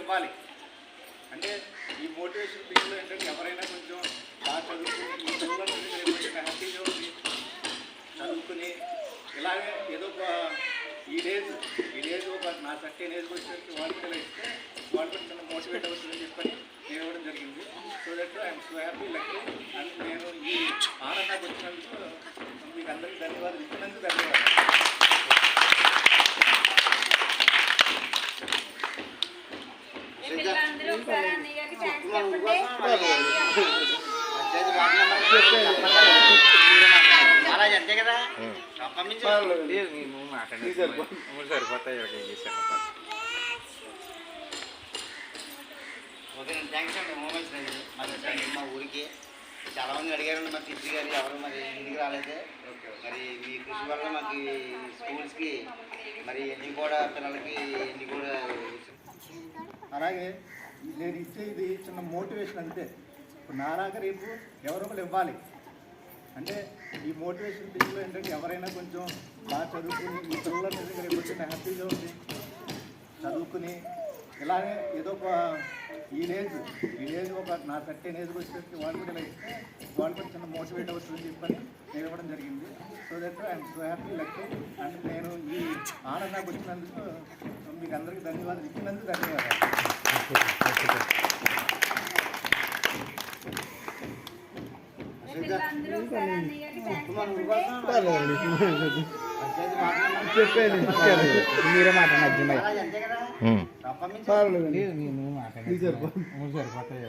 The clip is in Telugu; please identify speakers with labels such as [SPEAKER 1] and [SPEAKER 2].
[SPEAKER 1] ఇవ్వాలి. అంటే ఈ మోటివేషన్ పీపుల్ ఏంటంటే ఎవరైనా కొంచెం బాగా చదువుకుని కొంచెం హ్యాపీగా ఉంది చదువుకుని ఇలాగే ఏదో ఒక ఈ డేస్ ఈ డేస్ ఒక నా సర్టెన్ ఏజ్కి వచ్చేసరికి వాళ్ళు ఇలా ఇస్తే వాళ్ళు కూడా మోటివేట్ అవుతుందని చెప్పని నేను ఇవ్వడం జరిగింది. So that I'm so happy luck and నేను ఈ ఆనందానికి వచ్చినందుకు మీకు అందరికీ ధన్యవాదాలు. ఇచ్చినందుకు ధన్యవాదాలు.
[SPEAKER 2] పిల్లలందరూ ఒకసారి అన్నయ్య గారికి థ్యాంక్స్ చెప్పండి.
[SPEAKER 3] సరిపోతాయి
[SPEAKER 4] ఓకే. థ్యాంక్స్ అండి మూమెంట్స్ మరి మా ఊరికి చాలా మంది అడిగారండి మా టీచర్ గారు ఎవరు మరి ఇంటికి రాలేదు మరి మీ కృషి వల్ల మాకు స్కూల్స్కి మరి ఎన్ని కూడా పిల్లలకి ఎన్ని కూడా
[SPEAKER 1] అలాగే నేను ఇచ్చే ఇది చిన్న మోటివేషన్ అంతే. ఇప్పుడు నాలాగా రేపు ఎవరో ఒకరు ఇవ్వాలి. అంటే ఈ మోటివేషన్ పీపుల్ ఏంటంటే ఎవరైనా కొంచెం బాగా చదువుకుని ఈ పిల్లల మీద రేపు వచ్చిన హ్యాపీగా ఉంది చదువుకుని ఇలాగే ఏదో ఒక ఈ ఏజ్ ఈ ఏజ్ ఒక నా సర్టెన్ ఏజ్కి వచ్చేసరికి వాళ్ళు కూడా ఇలా ఇస్తే వాళ్ళు కూడా చిన్న మోటివేట్ అవుతుందని చెప్పని ఇవ్వడం జరిగింది. So that I'm so happy lucky and నేను ఈ ఆనందానికి వచ్చినందుకు మీకు అందరికీ ధన్యవాదాలు. ఇచ్చినందుకు ధన్యవాదాలు.
[SPEAKER 2] చెప్పండి
[SPEAKER 3] మీరే మాట్లాడండి
[SPEAKER 4] మహారాజ్ అంతే కదా పంపించారు
[SPEAKER 3] లేదు మేము మాట్లాడేది మూడు సరిపోతాయి